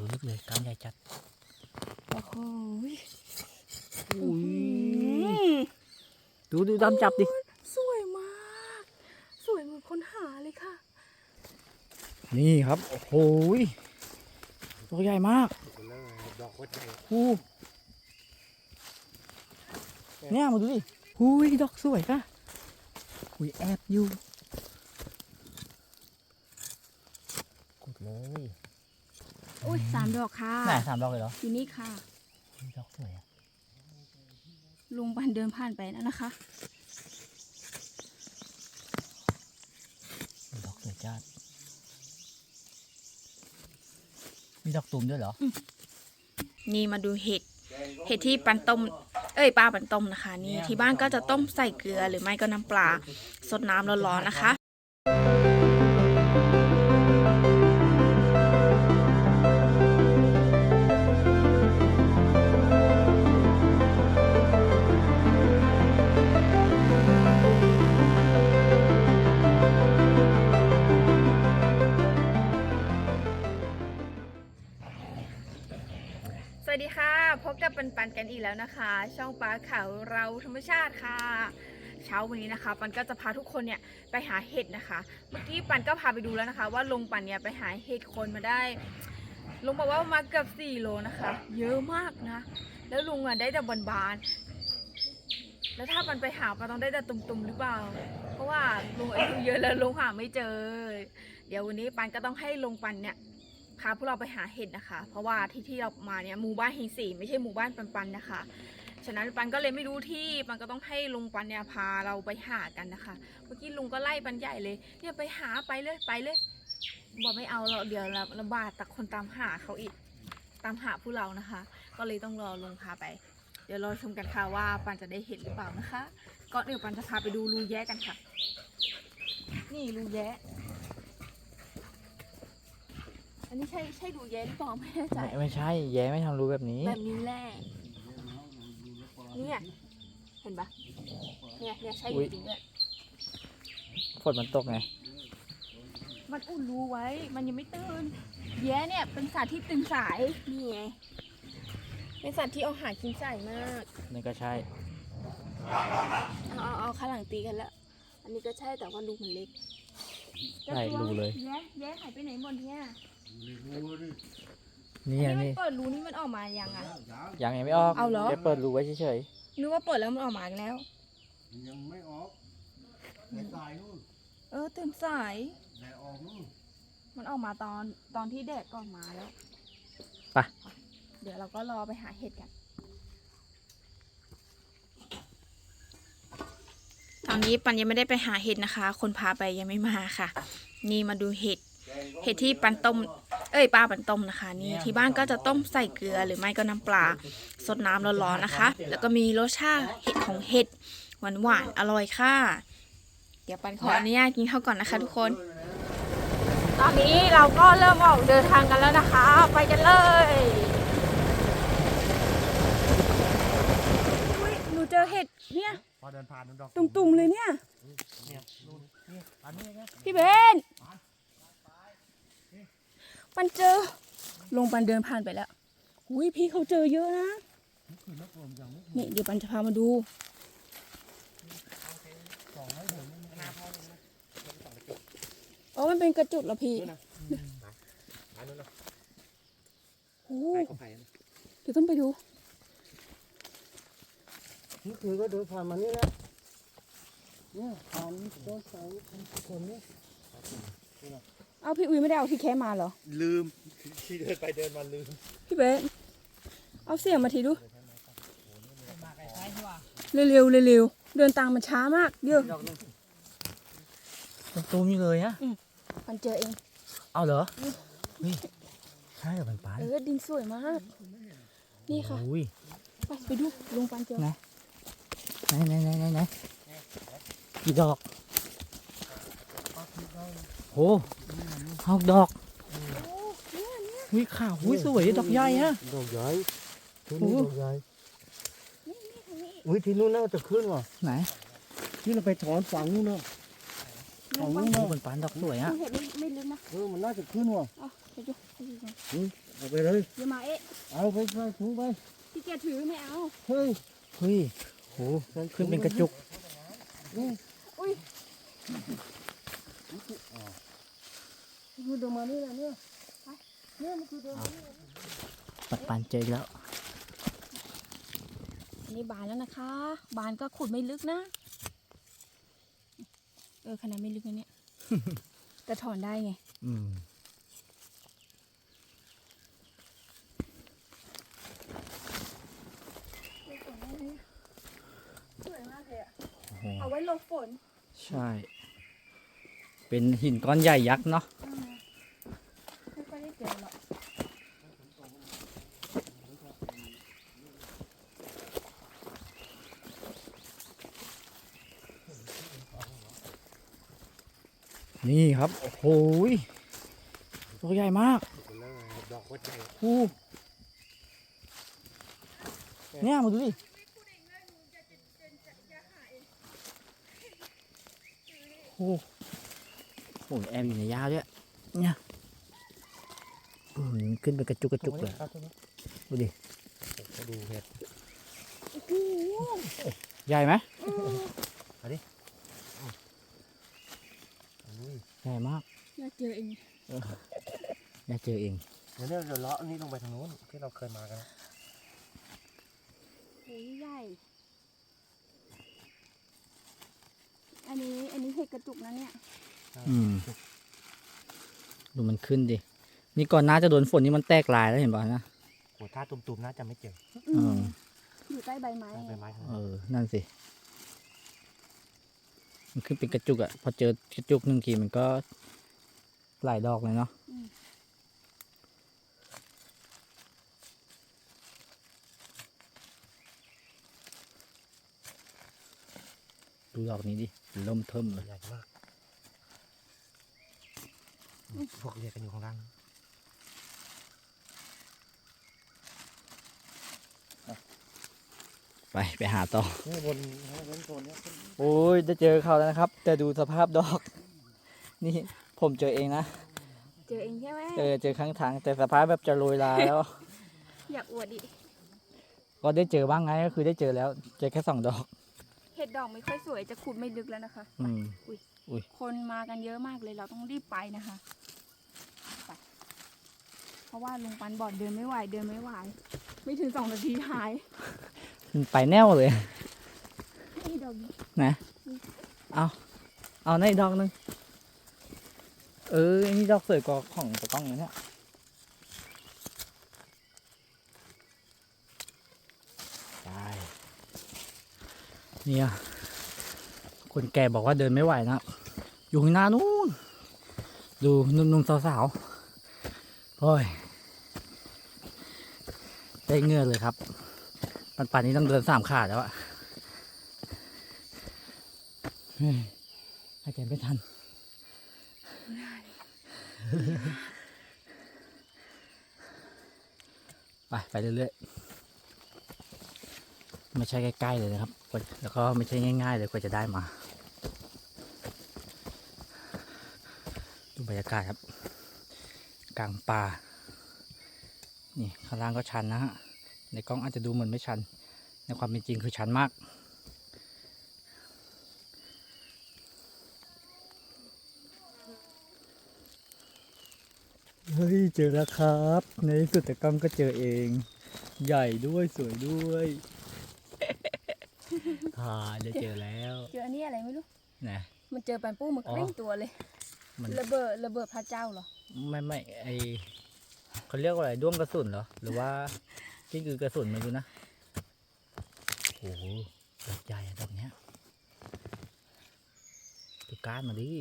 อลึกเลยกล้ามใหญ่จัด โอ้โหอุ้ยดูดูดำจับดิ สวยมาก สวยเหมือนคนหาเลยค่ะ นี่ครับ โอ้โหยตัวใหญ่มากดอกโคตรใหญ่หูเนี่ยมาดูดิหุยดอกสวยค่ะหุยแอบอยู่กดเลย อุ้ยสามดอกค่ะไหนสามดอกเลยเหรออยู่นี่ค่ะอุ๊ยดอกสวยอะลุงปันเดินผ่านไปแล้วนะคะดอกสวยจัดมีดอกตุ่มด้วยเหรอ นี่มาดูเห็ด เห็ดที่ปันต้ม เอ้ยปลาปันต้มนะคะ นี่ที่บ้านก็จะต้มใส่เกลือหรือไม่ก็น้ำปลาสดน้ำร้อนๆนะคะ แล้วนะคะ ช่องปลาขาวเราธรรมชาติค่ะ เช้าวันนี้นะคะ ปันก็จะพาทุกคนเนี่ยไปหาเห็ดนะคะ เมื่อกี้ปันก็พาไปดูแล้วนะคะ ว่าลุงปันเนี่ยไปหาเห็ดคนมาได้ ลุงบอกว่ามาเกือบ4โลนะคะ เยอะมากนะ แล้วลุงอะได้แต่บานๆแล้วถ้าปันไปหาปันต้องได้แต่ตุ่มๆหรือเปล่า เพราะว่าลุงอายุเยอะแล้วลุงหาไม่เจอ เดี๋ยววันนี้ปันก็ต้องให้ลุงปันเนี่ย พาพวกเราไปหาเห็ดนะคะ เพราะว่าที่ที่เรามาเนี่ยหมู่บ้านเฮงสี่ไม่ใช่หมู่บ้านปันปันนะคะ ฉะนั้นปันก็เลยไม่รู้ที่ปันก็ต้องให้ลุงปันเนี่ยพาเราไปหากันนะคะ เมื่อกี้ลุงก็ไล่ปันใหญ่เลยเนี่ยไปหาไปเลยไปเลยบอกไม่เอาเราเดี๋ยวเราลำบากแต่คนตามหาเขาอีกตามหาผู้เรานะคะ ก็เลยต้องรอลุงพาไป เดี๋ยวรอชมกันค่ะว่าปันจะได้เห็นหรือเปล่านะคะก่อนอื่นปันจะพาไปดูรูแย้กันค่ะ นี่รูแย้ อั นนี้ใช่ใช่รูแย้หรือเปล่าไม่แน่ใจ ไม่ไม่ใช่ แย้ไม่ทำรูแบบนี้ แบบนี้แหละเนี่ยเห็นปะเนี่ยเนี่ยใช่อุ๊จยริงๆด้วยฝนมันตกไง มันอุ่นรูไว้ มันยังไม่ตื่น แย้เนี่ยเป็นสัตว์ที่ตื่นสายนี่ไงเป็นสัตว์ที่เอาหากินสายมากนี่ก็ใช่เอาเอาเอาข้างหลังตีกันแล้ว อันนี้ก็ใช่แต่ว่าลูกมันเล็กใช่รูเลย แย้แย้หายไปไหนหมดเนี่ย นี่อัอันนนี้มันี้นเปิดรูนี่มันออกมายังอะ ยังยังไม่ออกเอาเหรอ แค่เปิดรูไว้เฉยนึกว่าเปิดแล้วมันออกมาอีกแล้ว ยังไม่ออกในสายนู่นเออตื่นสาย แดดออกนู่นมันออกมาตอนตอนที่แดดก่อนมาแล้วๆไปเดี๋ยวเราก็รอไปหาเห็ดกัน ตอนนี้ปันยังไม่ได้ไปหาเห็ดนะคะ คนพาไปยังไม่มาค่ะ นี่มาดูเห็ด เห็ดที่ปันต้ม เอ้ยปลาปันต้มนะคะ นี่ที่บ้านก็จะต้มใส่เกลือหรือไม่ก็น้ำปลาสดน้ำร้อนๆนะคะ แล้วก็มีรสชาติเห็ดของเห็ดหวานๆอร่อยค่ะ เดี๋ยวปันขออนุญาตกินข้าวก่อนนะคะทุกคน ตอนนี้เราก็เริ่มออกเดินทางกันแล้วนะคะ ไปกันเลยอุ๊ยหนูเจอเห็ดเนี่ยพอเดินผ่านนู่นดอกตุ่มๆเลยเนี่ยเนี่ยนู่นนี่อันนี้นะพี่เบน ปันเจอ ลงปันเดินผ่านไปแล้วอุ้ยพี่เขาเจอเยอะนะ นี่เดี๋ยวปันจะพามาดูอ๋อมันเป็นกระจุดเหรอพี่อันนู้นนะโอ้เดี๋ยวต้องไปดูนี่คือก็เดินผ่านมานี่นะเนี่ยผ่านต้นไทรคนนี้ เอาพี่อุ้ยไม่ได้เอาที่แค่มาเหรอ ลืมที่เดินไปเดินมาลืม พี่เบนเอาเสียงมาทีดู เร็วๆเร็วๆเดินตามมันช้ามากเดี๋ยวดอกนึงมันตูมอยู่เลยฮะปันเจอเอง เอาเหรอเฮ้ยใช่เหรอมันปลาเออดินสวยมาก นี่ค่ะอุ้ยไปไปดูลุงปันเจอไหนไหนไหนไหนไหนไหนกี่ดอกโอ้หกดอกโอ้เนี่ยเนี่ยอุ้ยขาวอุ้ยสวยดอกใหญ่ฮะดอกใหญ่ที่โอ้นี่โหดอกใหญ่นี่นี่ทางนี้อุ้ยที่นู่นน่าจะขึ้นว่ะไหนที่เราไปถอนฝั่งนู่นเนาะลุงปันโอ้มันปลาดอกสวยมัฮะนเห็นไม่ไม่ลึกนะเออมันน่าจะขึ้นว่ะไปดูไปดูก่อนเอาไปเลยอย่ามาเอ๊ะเอาไปใส่ถุงไปพี่แกถือไม่เอาเฮ้ยเฮ้ยโหขึ้นเป็นกระจุกนี่อุ้ย มันดูมานี่แหละเนี่ยเนี่ยมันคือเดินปันปันเจอแล้วอันนี้บานแล้วนะคะ บานก็ขุดไม่ลึกนะ เออขนาดไม่ลึกนะเนี่ย แต่ถอนได้ไง อืมสวยมากเลยอะเอาไว้หลบฝน ใช่ เป็นหินก้อนใหญ่ยักษ์เนาะไม่ค่อยได้เจอหรอก นี่ครับ โอ้โหยตัวใหญ่มากดอกหัวใจโอ้เนี่ยมาดูดิโอ้โหแอมอยู่ในยาด้วยเนี่ยอืมขึ้นไปกระจุกกระจุกเลยดูดิดูเห็ดโอ้โหใหญ่ไหมอุ้ย ใหญ่มากอยากเจอเองได้เจอเองเดี๋ยวเนี่ยเดี๋ยวเลาะนี่ลงไปทางนู้นที่เราเคยมากันโอ้ยใหญ่ อันนี้ อันนี้เห็ดกระจุกนะเนี่ย อืม ดูมันขึ้นดิ นี่ก่อนหน้าจะโดนฝนนี่มันแตกลายแล้วเห็นป่ะนะโหถ้าตุ่มๆน่าจะไม่เจอ อืมอยู่ใต้ใบไม้ ใบไม้ทั้งเอนั้นอนั่นสิ มันขึ้นเป็นกระจุกอะพอเจอกระจุกหนึ่งทีมันก็หลายดอกเลยเนาะดูดอกนี้ดิเริ่มเทิมเลยใหญ่มากพวกเรียกกันอยู่ข้างล่าง ไปไปหาต่อนี่บนบนโซนเนี้ยโอ้ยได้เจอเขาแล้วนะครับ แต่ดูสภาพดอก นี่ผมเจอเองนะ เจอเองใช่ไหมเจอเจอข้างทางแต่สภาพแบบจะโรยลาแล้ว อยากอวดดิก็ได้เจอบ้างไงก็คือได้เจอแล้ว เจอแค่สองดอก เห็ดดอกไม่ค่อยสวยจะขุดไม่ลึกแล้วนะคะ อืม คนมากันเยอะมากเลยเราต้องรีบไปนะคะไปเพราะว่าลุงปันบอกเดินไม่ไหวเดินไม่ไหว ไม่ถึงสองนาทีหาย มันไปแน่วเลยไอ้ดอกนี้นะเอาเอาในดอกหนึงเอออันนี้ดอกสวยกว่าของตะกล้องเลยเนี่ยไปเนี่ยคนแก่บอกว่าเดินไม่ไหวนะอยู่ข้างหน้านู้นดูนุ่มๆสาวๆโอ้ยได้เหงื่อเลยครับ ปันป่านนี้ต้องเดินสามขาแล้วอะเฮ้ยหายใจไม่ทัน ไป ไปเรื่อยๆ ไม่ใช่ใกล้ ๆ เลยนะครับกว่าแล้วก็ไม่ใช่ง่าย ๆ เลยกว่าจะได้มา ดูบรรยากาศครับ กลางป่า นี่ ข้างล่างก็ชันนะฮะ ในกล้องอาจจะดูเหมือนไม่ชัน ในความเป็นจริงคือชันมาก เฮ้ย เจอแล้วครับ ในที่สุดแต่กล้องก็เจอเอง ใหญ่ด้วยสวยด้วยฮ่าได้เจอแล้ว เจออันนี้อะไรไม่รู้นะมันเจอปันปู้มันอ๋อกลิ้งตัวเลยมันระเบิดระเบิดพระเจ้าเหรอ ไม่ไม่ไอเขาเรียกว่าอะไรด้วงกระสุนเหรอ หรือว่า ที่คือกระสุนไม่รู้นะ โอ้โหดอกใหญ่อะดอกเนี้ยดูก้านมาดิ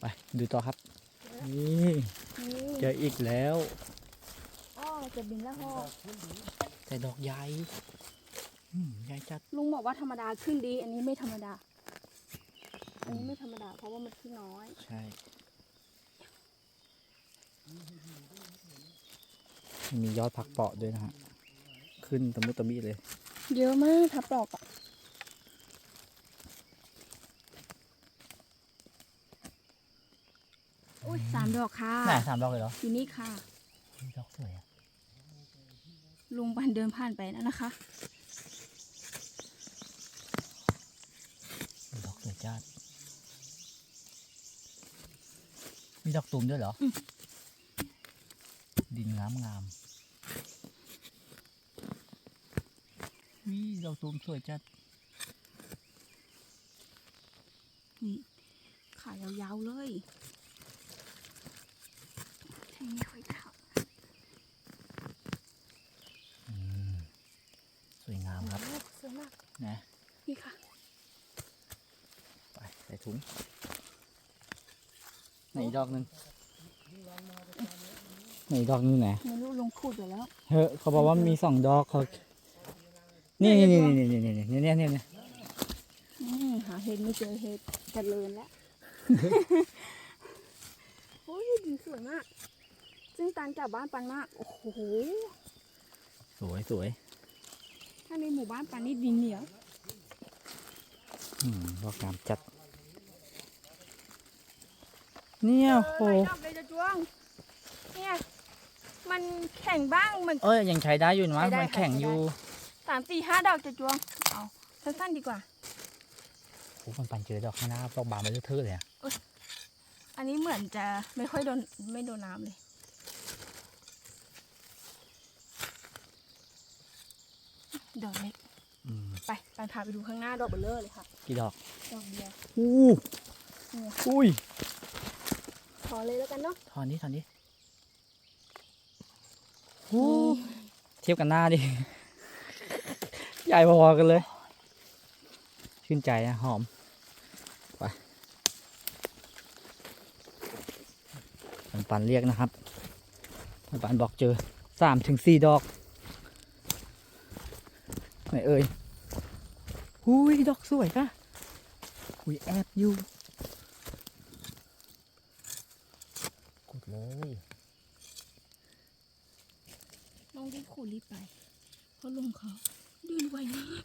ไปดูต่อครับ นี่นี่เจออีกแล้วอ้อจะบินแล้วพ่อแต่ดอกใหญ่อืมใหญ่จัด ลุงบอกว่าธรรมดาขึ้นดี อันนี้ไม่ธรรมดา อันนี้ไม่ธรรมดาเพราะว่ามันขึ้นน้อย ใช่ มียอดผักเปาะด้วยนะฮะ ขึ้นตะมุตะมิเลย เยอะมากทับดอกอะดอกค่ะไหนสามดอกเลยเหรออยู่นี่ค่ะอุ๊ยดอกสวยอะลุงปันเดินผ่านไปแล้วนะคะ ดอกสวยจัดมีดอกตูมด้วยเหรออมดินงามงาม วิดอกตูมสวยจัด นี่ ขายาวๆเลยแทงไม่ค่อยเข้าอืมสวยงามครับโอ้สวยมาก นะ นี่ค่ะ ไป ใส่ถุงไหนอีกดอกหนึ่งไหนอีกดอกหนึงไหนไม่รู้ลุงพูดไปแล้ว เฮ้ยเขาบอกว่ามีสองดอกเขา นี่นี่นี่นี่นี่นี่นี่นี่นี่นี่อืมหาเห็ดไม่เจอเห็ดเจริญแล้วโอ้ยดินสวยมาก ซึ่งตันจากบ้านปันมาก โอ้โห สวยสวย ถ้าในหมู่บ้านปันนี่ดินเหนียวอืมดอกงามจัด เนี่ยโหเออหลายดอกเลยจะจวงเนี่ย มันแข็งบ้างมัน เอ้ยยังใช้ได้อยู่นะใช้ได้มันแข็งค่ะใช้ได้อยู่สามสี่ห้าดอกจะจวง เอาสั้นๆดีกว่าโอ้มันปันเจอดอกข้างหน้าดอกบานไปเรื่อยๆเลยอะอันนี้เหมือนจะไม่ค่อยโดนไม่โดนน้ำเลย ดอกเล็กอืมไปปันพาไปดูข้างหน้าดอกเบลเลอร์เลยค่ะ กี่ดอกดอกเดียวอู้เนี่ยอุ้ยขอเลยแล้วกันเนาะถอนนี้ถอนนี้อู้เทียบกันหน้าดิใหญ่พอๆกันเลย ชื่นใจนะหอม ไปปันปันเรียกนะครับปันปันบอกเจอสามถึงสี่ดอกไหนเอ่ยหุยดอกสวยค่ะหุยแอบอยู่กดเลยน้องรีบขูดรีบไปเพราะลุงเขา เดินไวมาก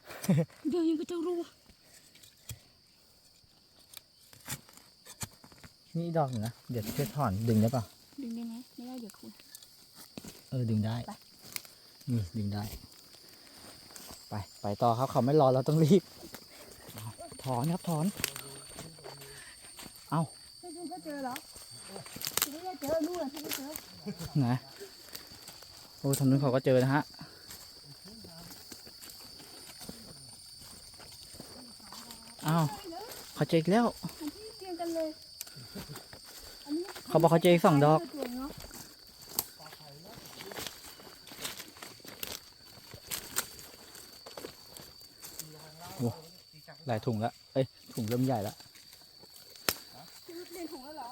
เดินยังก็จะรู้นี่อีกดอกหนึ่งนะ เดี๋ยวช่วยถอนดึงได้ปะดึงได้ไหมไม่ได้เดี๋ยวขูดเออดึงได้ไปนี่ดึงได้ ไปไปต่อครับเขาไม่รอเราต้องรีบเอาถอนครับถอน เอาไม่ดูก็เจอเหรอไม่ได้เจอนู่นที่ไม่เจอไหนโอ้ทางนู้นเขาก็เจอนะฮะ อ้าวเขาเจออีกแล้ว อันที่เรียงกันเลยอันนี้เขาบอกเขาเจออีกสองดอกตัวเนาะหลายถุงละเอ้ย ถุงเริ่มใหญ่ละเรียนถุงแล้วเหรอ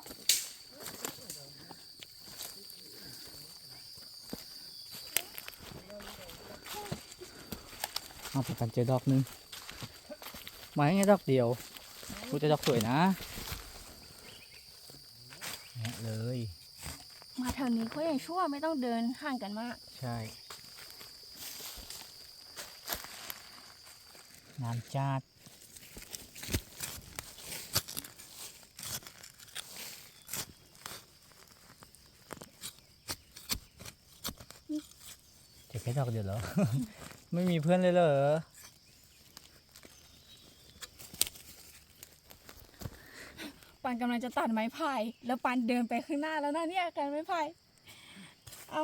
เอาไปกันเจอดอกหนึง ไม้แค่ดอกเดียวกูจะดอกสวยนะเนี่ยเลย มาแถวนี้ก็ยังชั่วไม่ต้องเดินห่างกันมาก ใช่น้ำจัดเจะแค่ดอกเดียวเหรอ ไม่มีเพื่อนเลยเหรอ ปานกำลังจะตัดไม้ไผ่แล้วปานเดินไปข้างหน้าแล้วนะเนี่ยกันไม้ไผ่เอา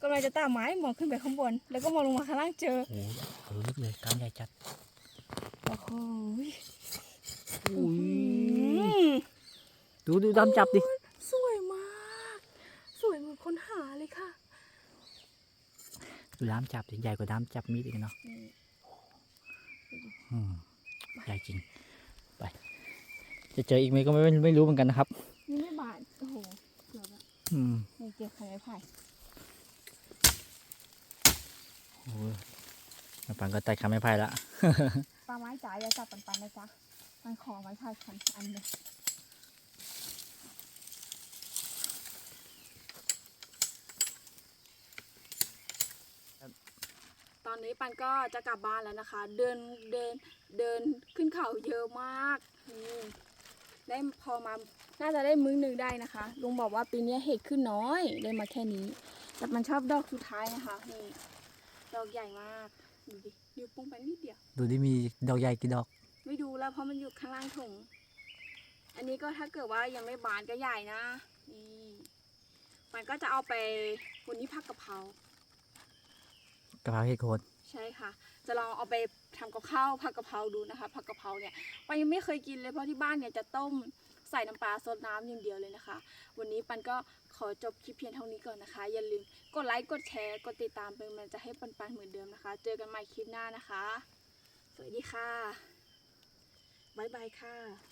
กำลังจะตัดไม้มองขึ้นไปข้างบน แล้วก็มองลงมาข้างล่างเจอโอ้โหเขารู้ลึกเลยกล้ามใหญ่จัดโอ้โหอุ้ยอืมดูดูดำจับดิสวยมาก สวยเหมือนคนหาเลยค่ะดูด้ามจับดิใหญ่กว่าด้ามจับมีดอีกเนาะนี่อืมใหญ่จริงไป จะเจออีกไหมก็ไม่ไม่รู้เหมือนกันนะครับนี่ไม่บาดโอ้โหเกือบแล้วอืมนี่เก็บไข่ไม้ไผ่โอ้ยปันก็ตัดคำไม่ไพ่ละปลาไม้จ๋าอย่าจับปันๆนะจ๊ะมันขอไม้ไผ่พันอันหนึ่งตอนนี้ปันก็จะกลับบ้านแล้วนะคะ เดินเดินเดินขึ้นเขาเยอะมากนี่ ได้พอมาน่าจะได้มื้อหนึ่งได้นะคะ ลุงบอกว่าปีนี้เห็ดขึ้นน้อยได้มาแค่นี้ แต่มันชอบดอกสุดท้ายนะคะนี่ดอกใหญ่มากดูดินิ้วโป้งไปนิดเดียว ดูดิมีดอกใหญ่กี่ดอก ไม่ดูแล้วเพราะมันอยู่ข้างล่างถุง อันนี้ก็ถ้าเกิดว่ายังไม่บานก็ใหญ่นะนี่มันก็จะเอาไปวันนี้ผักกะเพรากะเพราเห็ดโคน ใช่ค่ะ จะลองเอาไปทำกับข้าวผักกะเพราดูนะคะ ผักกะเพราเนี่ยปันยังไม่เคยกินเลยเพราะที่บ้านเนี่ยจะต้มใส่น้ำปลาซดน้ำอย่างเดียวเลยนะคะ วันนี้ปันก็ขอจบคลิปเพียงเท่านี้ก่อนนะคะ อย่าลืมกดไลค์กดแชร์กดติดตามเป็นกำลังใจให้ปันปันเหมือนเดิมนะคะ เจอกันใหม่คลิปหน้านะคะ สวัสดีค่ะบ๊ายบายค่ะ